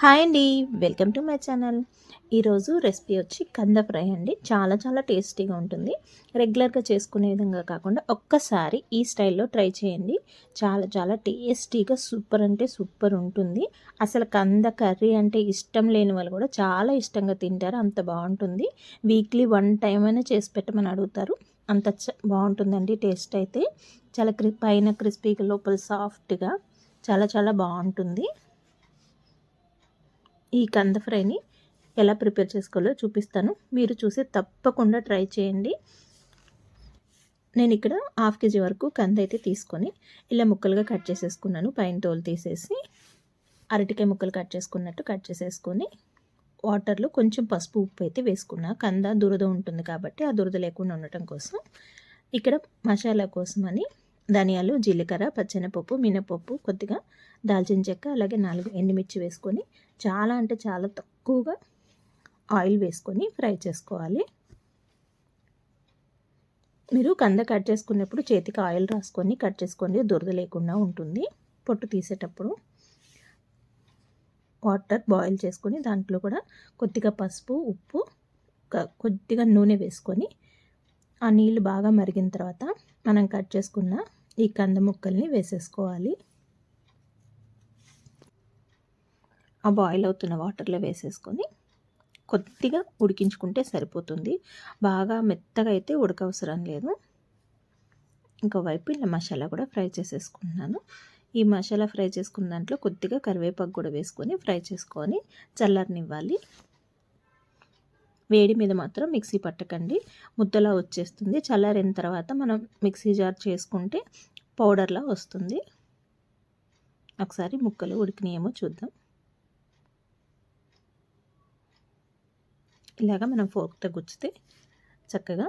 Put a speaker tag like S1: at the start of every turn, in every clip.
S1: Hi అండి. Welcome to my channel. ఈరోజు recipe వచ్చి కంద ఫ్రై అండి. చాలా చాలా టేస్టీగా ఉంటుంది. రెగ్యులర్గా చేసుకునే విధంగా కాకుండా ఒక్కసారి ఈ స్టైల్లో ట్రై చేయండి. చాలా చాలా టేస్టీగా సూపర్ అంటే సూపర్ ఉంటుంది. అసలు కంద కర్రీ అంటే ఇష్టం లేని వాళ్ళు కూడా చాలా ఇష్టంగా తింటారు. అంత బాగుంటుంది. వీక్లీ వన్ టైం అయినా చేసి పెట్టమని అడుగుతారు. అంత బాగుంటుందండి టేస్ట్ అయితే. చాలా క్రి పైన క్రిస్పీగా లోపల సాఫ్ట్గా చాలా చాలా బాగుంటుంది. ఈ కంద ఫ్రైని ఎలా ప్రిపేర్ చేసుకోవాలో చూపిస్తాను. మీరు చూసి తప్పకుండా ట్రై చేయండి. నేను ఇక్కడ హాఫ్ కేజీ వరకు కంద అయితే తీసుకొని ఇలా ముక్కలుగా కట్ చేసేసుకున్నాను. పైన తోలు తీసేసి అరటికాయ ముక్కలు కట్ చేసుకున్నట్టు కట్ చేసేసుకొని వాటర్లో కొంచెం పసుపు ఉప్పు అయితే వేసుకున్నా. కంద దురద ఉంటుంది కాబట్టి ఆ దురద లేకుండా ఉండటం కోసం. ఇక్కడ మసాలా కోసమని ధనియాలు జీలకర్ర పచ్చెనపప్పు మినపప్పు కొద్దిగా దాల్చిన చెక్క అలాగే నాలుగు ఎండుమిర్చి వేసుకొని చాలా అంటే చాలా తక్కువగా ఆయిల్ వేసుకొని ఫ్రై చేసుకోవాలి. మీరు కంద కట్ చేసుకున్నప్పుడు చేతికి ఆయిల్ రాసుకొని కట్ చేసుకోండి దురద లేకుండా ఉంటుంది. పొట్టు తీసేటప్పుడు వాటర్ బాయిల్ చేసుకొని దాంట్లో కూడా కొద్దిగా పసుపు ఉప్పు కొద్దిగా నూనె వేసుకొని ఆ నీళ్ళు బాగా మరిగిన తర్వాత మనం కట్ చేసుకున్న ఈ కంద ముక్కల్ని వేసేసుకోవాలి. ఆ బాయిల్ అవుతున్న వాటర్లో వేసేసుకొని కొద్దిగా ఉడికించుకుంటే సరిపోతుంది. బాగా మెత్తగా అయితే ఉడకవసరం లేదు. ఇంకో వైపు ఇలా మసాలా కూడా ఫ్రై చేసేసుకుంటున్నాను. ఈ మసాలా ఫ్రై చేసుకున్న దాంట్లో కొద్దిగా కరివేపాకు కూడా వేసుకొని ఫ్రై చేసుకొని చల్లారనివ్వాలి. వేడి మీద మాత్రం మిక్సీ పట్టకండి. ముద్దలా వచ్చేస్తుంది. చల్లారిన తర్వాత మనం మిక్సీ జార్ చేసుకుంటే పౌడర్లా వస్తుంది. ఒకసారి ముక్కలు ఉడికినాయేమో చూద్దాం. ఇలాగ మనం ఫోర్క్తో గుచ్చితే చక్కగా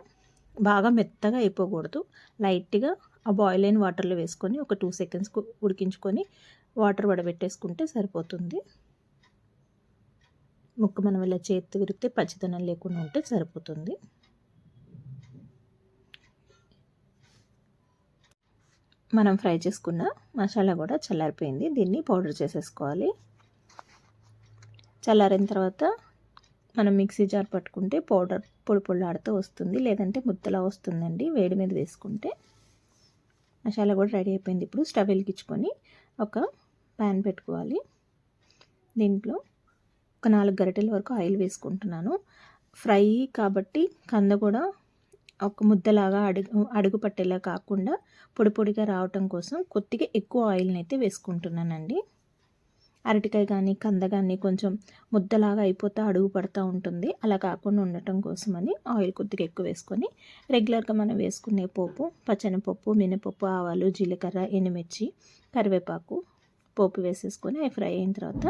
S1: బాగా మెత్తగా అయిపోకూడదు. లైట్గా ఆ బాయిల్ అయిన వాటర్లో వేసుకొని ఒక టూ సెకండ్స్ ఉడికించుకొని వాటర్ వడబెట్టేసుకుంటే సరిపోతుంది. ముక్క మనం ఇలా చేతి విరిగితే పచ్చిదనం లేకుండా ఉంటే సరిపోతుంది. మనం ఫ్రై చేసుకున్న మసాలా కూడా చల్లారిపోయింది. దీన్ని పౌడర్ చేసేసుకోవాలి. చల్లారిన తర్వాత మనం మిక్సీ జార్ పట్టుకుంటే పౌడర్ పొడి పొడిలాడుతూ వస్తుంది. లేదంటే ముద్దలా వస్తుందండి. వేడి మీద వేసుకుంటే మసాలా కూడా రెడీ అయిపోయింది. ఇప్పుడు స్టవ్ వెలిగించుకొని ఒక ప్యాన్ పెట్టుకోవాలి. దీంట్లో ఒక నాలుగు గరిటెల వరకు ఆయిల్ వేసుకుంటున్నాను. ఫ్రై కాబట్టి కంద కూడా ఒక ముద్దలాగా అడుగు అడుగు పట్టేలా కాకుండా పొడి పొడిగా రావటం కోసం కొద్దిగా ఎక్కువ ఆయిల్ని అయితే వేసుకుంటున్నానండి. అరటికాయ కానీ కంద కానీ కొంచెం ముద్దలాగా అయిపోతా అడుగు పడుతూ ఉంటుంది. అలా కాకుండా ఉండటం కోసమని ఆయిల్ కొద్దిగా ఎక్కువ వేసుకొని రెగ్యులర్గా మనం వేసుకునే పోపు పచ్చనిపప్పు మినపప్పు ఆవాలు జీలకర్ర ఎనిమిర్చి కరివేపాకు పోపు వేసేసుకొని అవి ఫ్రై అయిన తర్వాత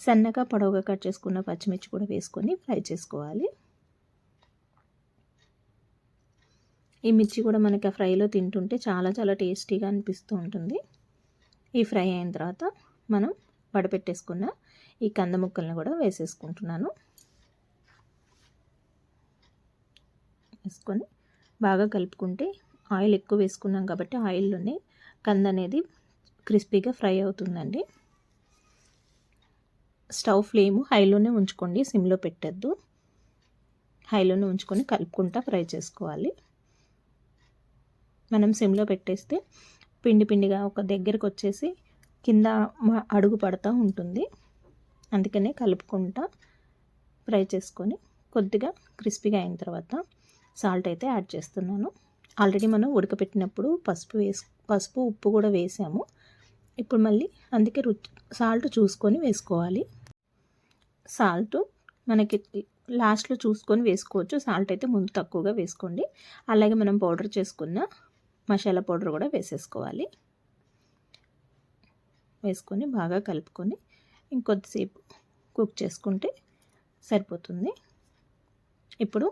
S1: సన్నగా పొడవుగా కట్ చేసుకున్న పచ్చిమిర్చి కూడా వేసుకొని ఫ్రై చేసుకోవాలి. ఈ మిర్చి కూడా మనకి ఆ ఫ్రైలో తింటుంటే చాలా చాలా టేస్టీగా అనిపిస్తూ ఉంటుంది. ఈ ఫ్రై అయిన తర్వాత మనం వడపెట్టేసుకున్న ఈ కంద ముక్కలను కూడా వేసేసుకుంటున్నాను. వేసుకొని బాగా కలుపుకుంటే ఆయిల్ ఎక్కువ వేసుకున్నాం కాబట్టి ఆయిల్లోనే కంద అనేది క్రిస్పీగా ఫ్రై అవుతుందండి. స్టవ్ ఫ్లేమ్ హైలోనే ఉంచుకోండి సిమ్లో పెట్టద్దు. హైలోనే ఉంచుకొని కలుపుకుంటా ఫ్రై చేసుకోవాలి. మనం సిమ్లో పెట్టేస్తే పిండి పిండిగా ఒక దగ్గరకు వచ్చేసి కింద అడుగు పడుతూ ఉంటుంది. అందుకనే కలుపుకుంటా ఫ్రై చేసుకొని కొద్దిగా క్రిస్పీగా అయిన తర్వాత సాల్ట్ అయితే యాడ్ చేస్తున్నాను. ఆల్రెడీ మనం ఉడకపెట్టినప్పుడు పసుపు వేసు పసుపు ఉప్పు కూడా వేసాము. ఇప్పుడు మళ్ళీ అందుకే రుచి సాల్ట్ చూసుకొని వేసుకోవాలి. సాల్ట్ మనకి లాస్ట్లో చూసుకొని వేసుకోవచ్చు. సాల్ట్ అయితే ముందు తక్కువగా వేసుకోండి. అలాగే మనం పౌడర్ చేసుకున్న మసాలా పౌడర్ కూడా వేసేసుకోవాలి. వేసుకొని బాగా కలుపుకొని ఇంకొద్దిసేపు కుక్ చేసుకుంటే సరిపోతుంది. ఇప్పుడు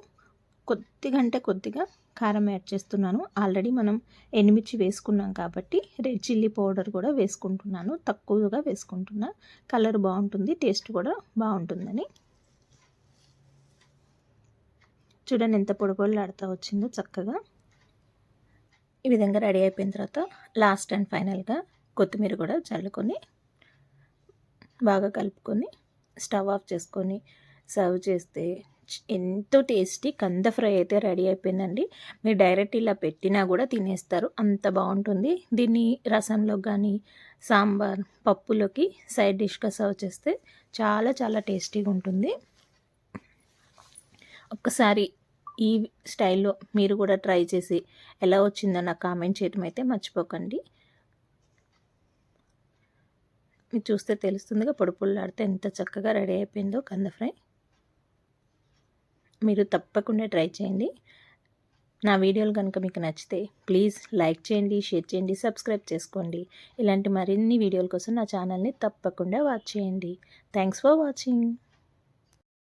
S1: కొద్దిగా అంటే కొద్దిగా కారం యాడ్ చేస్తున్నాను. ఆల్రెడీ మనం ఎండుమిర్చి వేసుకున్నాం కాబట్టి రెడ్ చిల్లీ పౌడర్ కూడా వేసుకుంటున్నాను. తక్కువగా వేసుకుంటున్నా. కలర్ బాగుంటుంది టేస్ట్ కూడా బాగుంటుందని. చూడండి ఎంత పొడిపొడలాడుతూ వచ్చిందో చక్కగా. ఈ విధంగా రెడీ అయిపోయిన తర్వాత లాస్ట్ అండ్ ఫైనల్గా కొత్తిమీర కూడా చల్లుకొని బాగా కలుపుకొని స్టవ్ ఆఫ్ చేసుకొని సర్వ్ చేస్తే ఎంతో టేస్టీ కంద ఫ్రై అయితే రెడీ అయిపోయిందండి. మీరు డైరెక్ట్ ఇలా పెట్టినా కూడా తినేస్తారు. అంత బాగుంటుంది. దీన్ని రసంలో కానీ సాంబార్ పప్పులోకి సైడ్ డిష్గా సర్వ్ చేస్తే చాలా చాలా టేస్టీగా ఉంటుంది. ఒక్కసారి ఈ స్టైల్లో మీరు కూడా ట్రై చేసి ఎలా వచ్చిందో నాకు కామెంట్ చేయడం అయితే మర్చిపోకండి. మీరు చూస్తే తెలుస్తుందిగా పొడి ఎంత చక్కగా రెడీ అయిపోయిందో కంద ఫ్రై. మీరు తప్పకుండా ట్రై చేయండి. నా వీడియోలు కనుక మీకు నచ్చితే ప్లీజ్ లైక్ చేయండి షేర్ చేయండి సబ్స్క్రైబ్ చేసుకోండి. ఇలాంటి మరిన్ని వీడియోల కోసం నా ఛానల్ని తప్పకుండా వాచ్ చేయండి. Thanks for watching.